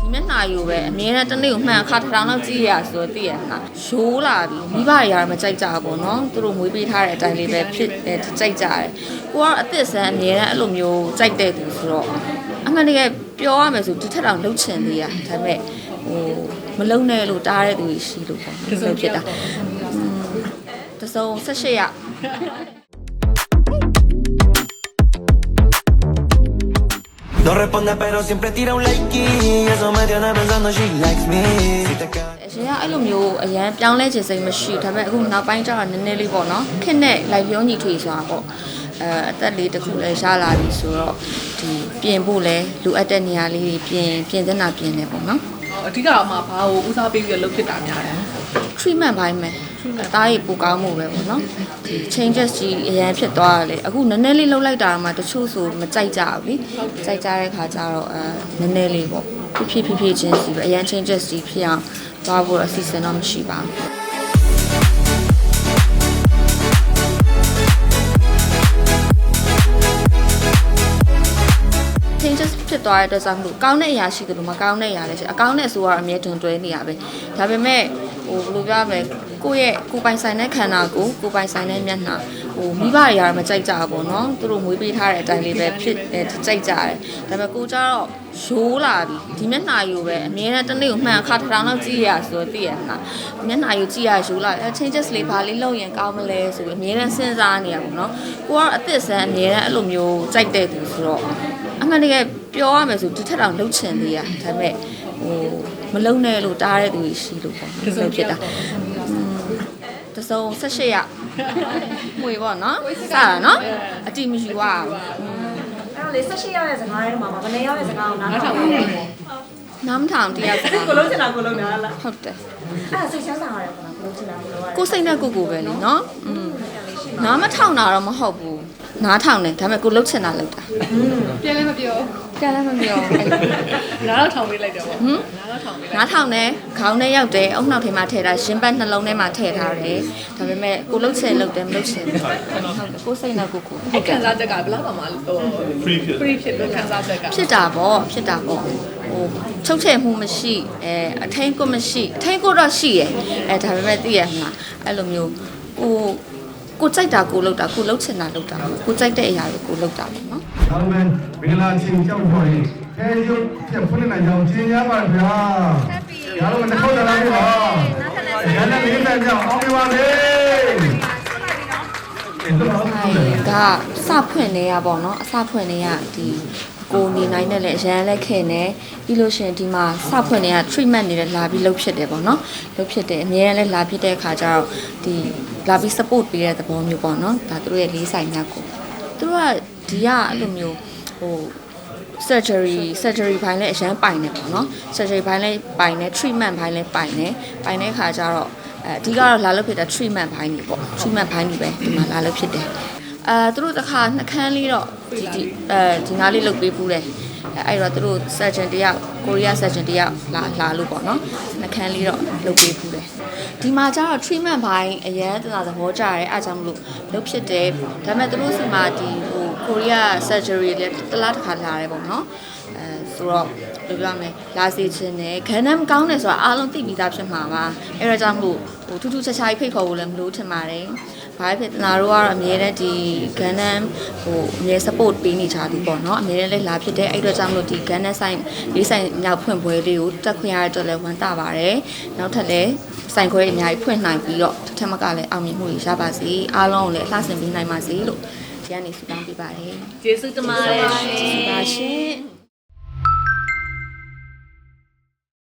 ဒီမျက်နှာယူပဲအမြဲတမ်းတစ်နေ့ကိုမှန်ခါတစ်ထောင်လောက်ကြည့်ရဆိုတော့သိရမှာရိုးလာပြီမိဘတွေကတော့မကြိုက်ကြဘူးပေါ့နော်သူတို့မွေးပေးထားတဲ့အတိုင်းလေးပဲဖြစ်တယ်ကြိုက်ကြတယ်ကိုကတော့အသက်ဆန်းအမြဲတမ်းအဲ့လိုမျိုးကြိုက်တဲ့သူဆိုတော့အမှန်တကယ်ပြောရမယ်ဆိုဒီထက်တောင်လှုပ်ချင်သေးရဒါပေမဲ့ဟိုမလုံနဲ့လို့တားတဲ့သူကြီးရှိလို့ပေါ့ဒီလိုဖြစ်တာอืมတစုံ18ရ No responde pero siempre tira un like y eso me tiene pensando she likes me. Si te cae အရင်ကအဲ့လိုမျိုးအရန်ပြောင်းလဲခြင်းစိတ်မရှိဒါပေမဲ့အခုနောက်ပိုင်းကျတော့နည်းနည်းလေးပေါ့နော်ခက်နဲ့လိုက်ပြောညီထွေဆိုတာပေါ့အဲအသက်လေးတစ်ခုလည်းရလာပြီဆိုတော့ဒီပြင်ဖို့လဲလိုအပ်တဲ့နေရာလေးတွေပြင်ပြင်သင့်တာပြင်နေပေါ့နော်အဓိကတော့မှဘာကိုဦးစားပေးပြီးလုပ်ဖြစ်တာများတယ် treatment ဘိုင်းမယ်အသားရည်ပိုကောင်းမှုပဲပေါ့နော်ဒီ changes ကြီးအရန်ဖြစ်သွားတယ်လေအခုနည်းနည်းလေးလှုပ်လိုက်တာမှတချို့ဆိုမကြိုက်ကြဘူးလीကြိုက်ကြတဲ့ခါကျတော့အဲနည်းနည်းလေးပေါ့ဖြည်းဖြည်းဖြည်းဖြည်းချင်းစီပဲအရန် changes ကြီးဖြစ်အောင်သွားဖို့အစီအစဉ်တော့မရှိပါဘူး changes ဖြစ်သွားတဲ့အတွက်ကြောင့်မလို့ကောင်းတဲ့အရာရှိတယ်လို့မကောင်းတဲ့အရာလည်းရှိအကောင်းတဲ့ဆိုတော့အမြဲတွင်တွဲနေရပဲဒါပေမဲ့ ဟိုဘယ်လိုပြောရမလဲကိုယ့်ရဲ့ကိုယ်ပိုင်ဆိုင်တဲ့ခန္ဓာကိုယ်ကိုယ်ပိုင်ဆိုင်တဲ့မျက်နှာဟိုမိဘတွေကတော့မကြိုက်ကြဘူးပေါ့နော်သူတို့မွေးပေးထားတဲ့အတိုင်းလေးပဲဖြစ်အဲကြိုက်ကြတယ်ဒါပေမဲ့ကိုကြတော့ရိုးလာပြီဒီမျက်နှာယူပဲအမြဲတမ်းတစ်နေ့ကိုမှန်ခါတစ်ထောင်လောက်ကြည့်ရဆိုတော့သိရမှာမျက်နှာယူကြည့်ရရိုးလာအဲ changes လေးဘာလေးလုပ်ရင်ကောင်းမလဲဆိုပြီးအမြဲတမ်းစဉ်းစားနေရပါတော့ကိုကတော့အသက်ဆန်းအမြဲတမ်းအဲ့လိုမျိုးကြိုက်တဲ့သူဆိုတော့အမှန်တကယ် ပြောရမယ်ဆိုဒီထက်တောင်လှုပ်ချင်သေးရဒါပေမဲ့ဟိုမလုံနဲ့လို့တားတဲ့သူကြီးရှိလို့ပေါ့ဆိုဖြစ်တာတစုံ18ရမွေပေါ့နော်စတာနော်အတိမရှိပါဘူးအဲ့တော့လေ18ရရဲ့စကားထဲမှာဗနေရရဲ့စကားကိုနားထောင်ပါဦးနားမထောင်တရားစကားကိုလုံးချင်တာကိုလုံးများလားဟုတ်တယ်အဲ့ဒါစိတ်ချမ်းသာရတယ်ပေါ့နော်ကိုလုံးချင်တာကိုလုံးရတယ်ကိုစိတ်နဲ့ကိုကိုပဲလေနော်อืมနားမထောင်တာတော့မဟုတ်ဘူးနားထောင်တယ်ဒါပေမဲ့ကိုလှုပ်ချင်တာလှုပ်တာပြန်လည်းမပြော ကြားလည်းမပြောအဲ့လိုနားတော့ထောင်ပေးလိုက်တယ်ပေါ့ဟမ်နားတော့ထောင်ပေးလိုက်နားထောင်တယ်ခေါင်းထဲရောက်တယ်အုံနောက်ထဲမှာထည့်တာရှင်ပတ်နှလုံးထဲမှာထည့်ထားတယ်ဒါပေမဲ့ကိုလှုပ်ချင်လှုပ်တယ်မလှုပ်ချင်ဘူးဟုတ်တယ်ကိုစိတ်နဲ့ကိုကိုအဲ့ခံစားချက်ကဘယ်လောက်တောင်မှဟို free ဖြစ် free ဖြစ်လို့ခံစားချက်ကဖြစ်တာပေါ့ဖြစ်တာပေါ့ဟိုချုပ်ချယ်မှုမရှိအဲအထိန်ကိုမရှိအထိန်ကိုတော့ရှိရယ်အဲဒါပေမဲ့သိရမှာအဲ့လိုမျိုးကို ကိုကြိုက်တာကိုလှုပ်တာကိုလှုပ်ချင်တာလှုပ်တာကိုကြိုက်တဲ့အရာကိုကိုလှုပ်တာပေါ့နော်ဒါပေမဲ့မင်္ဂလာချင်းကြောက်ခေါ်ရင်အဲရုပ်ပြဖွင့်နိုင်ကြောင်းကျင်းရပါဗျာ။အားလုံးတစ်ခေါက်တလားပါ။ရန်တဲ့လေးတန်းကြောင့်အောင်ပြပါလေ။ဒီတော့အဲဒါစဖွင့်နေရပေါ့နော်အစဖွင့်နေရဒီကိုနေနိုင်တဲ့လည်းအရန်လက်ခဲ့နေပြီးလို့ရှရင်ဒီမှာစဖွင့်နေရ treatment နေလည်းလာပြီးလုပ်ဖြစ်တယ်ပေါ့နော်လုပ်ဖြစ်တယ်အများနဲ့လည်းလာဖြစ်တဲ့အခါကျတော့ဒီ လာပြီး support ပေးတဲ့သဘောမျိုးပေါ့နော်ဒါသူတို့ရဲ့လေးဆိုင်ညကိုသူတို့ကဒီကအဲ့လိုမျိုးဟို surgery surgery ဘိုင်းလည်းအရန်ပိုင်နေပေါ့နော် surgery ဘိုင်းလည်းပိုင်နေ treatment ဘိုင်းလည်းပိုင်နေပိုင်တဲ့အခါကျတော့အဲအဓိကတော့လာလို့ဖြစ်တဲ့ treatment ဘိုင်းကြီးပေါ့ treatment ဘိုင်းကြီးပဲဒီမှာလာလို့ဖြစ်တယ်အဲသူတို့တစ်ခါနှခမ်းလေးတော့ဒီဒီအဲဒီနားလေးလုတ်ပေးဘူးတယ် အဲအဲ့တော့သူတို့ surgeon တယောက်ကိုရီးယား surgeon တယောက်လာလာလို့ပေါ့နော်နှခမ်းလေးတော့လုတ်ပေးဘူးတယ်ဒီမှာကျတော့ treatment ဘိုင်းအရန်တနာသဘောကျတယ်အားကြောင့်မလို့လုတ်ဖြစ်တယ်ဒါပေမဲ့သူတို့စီမှာဒီဟိုကိုရီးယား surgery လည်းတစ်လားတစ်ခါလာတယ်ပေါ့နော်အဲဆိုတော့ဘယ်လိုပြောမလဲလာစီခြင်းနဲ့ခန္ဓာမကောင်းတယ်ဆိုတာအားလုံးသိပြီးသားဖြစ်မှာပါအဲဒါကြောင့်မလို့ဟိုထူးထူးခြားခြားဖိတ်ခေါ်ဖို့လည်းမလို့ထင်ပါတယ် ဘာဖြစ်တနာတို့ကတော့အမြဲတမ်းဒီဂန်နမ်ဟိုအမြဲ support ပေးနေကြသည်ပေါ့နော်အမြဲတမ်းလည်းလာဖြစ်တဲ့အဲ့တော့ကြောင့်မလို့ဒီဂန်နမ်ဆိုင်လေးဆိုင်မြောက်ဖွင့်ပွဲလေးကိုတက်ခွင့်ရတဲ့အတွက်လည်းဝမ်းသာပါတယ်နောက်ထပ်လည်းဆိုင်ခွဲအများကြီးဖွင့်နိုင်ပြီးတော့တစ်ထက်မကလည်းအောင်မြင်မှုတွေရပါစေအားလုံးကိုလည်းလှဆင်ပေးနိုင်ပါစေလို့ဒီကနေ့ဆုတောင်းပေးပါတယ်ကျေးဇူးတင်ပါတယ်ရှင်ပါရှင်